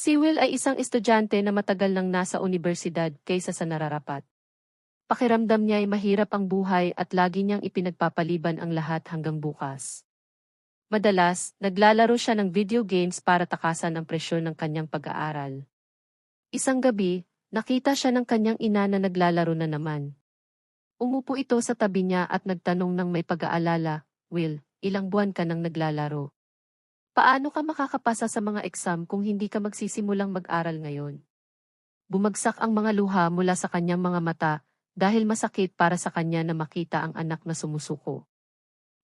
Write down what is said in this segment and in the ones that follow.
Si Will ay isang estudyante na matagal nang nasa universidad kaysa sa nararapat. Pakiramdam niya ay mahirap ang buhay at lagi niyang ipinagpapaliban ang lahat hanggang bukas. Madalas, naglalaro siya ng video games para takasan ang presyon ng kanyang pag-aaral. Isang gabi, nakita siya ng kanyang ina na naglalaro na naman. Umupo ito sa tabi niya at nagtanong ng may pag-aalala, Will, ilang buwan ka nang naglalaro? Paano ka makakapasa sa mga exam kung hindi ka magsisimulang mag-aral ngayon? Bumagsak ang mga luha mula sa kanyang mga mata dahil masakit para sa kanya na makita ang anak na sumusuko.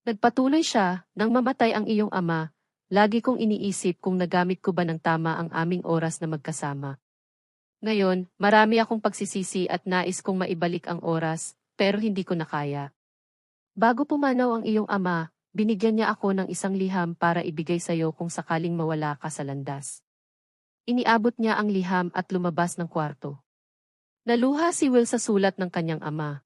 Nagpatuloy siya, nang mamatay ang iyong ama, lagi kong iniisip kung nagamit ko ba ng tama ang aming oras na magkasama. Ngayon, marami akong pagsisisi at nais kong maibalik ang oras, pero hindi ko na kaya. Bago pumanaw ang iyong ama, binigyan niya ako ng isang liham para ibigay sa iyo kung sakaling mawala ka sa landas. Iniabot niya ang liham at lumabas ng kwarto. Naluha si Will sa sulat ng kanyang ama.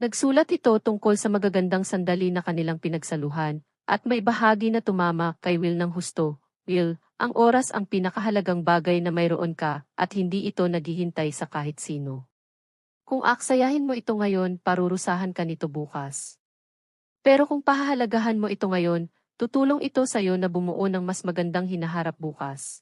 Nagsulat ito tungkol sa magagandang sandali na kanilang pinagsaluhan, at may bahagi na tumama kay Will ng husto. Will, ang oras ang pinakahalagang bagay na mayroon ka, at hindi ito naghihintay sa kahit sino. Kung aksayahin mo ito ngayon, parurusahan ka nito bukas. Pero kung pahahalagahan mo ito ngayon, tutulong ito sa iyo na bumuo ng mas magandang hinaharap bukas.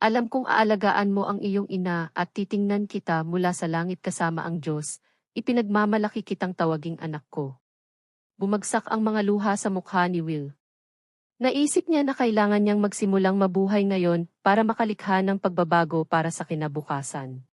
Alam kong aalagaan mo ang iyong ina at titingnan kita mula sa langit kasama ang Diyos, ipinagmamalaki kitang tawaging anak ko. Bumagsak ang mga luha sa mukha ni Will. Naisip niya na kailangan niyang magsimulang mabuhay ngayon para makalikha ng pagbabago para sa kinabukasan.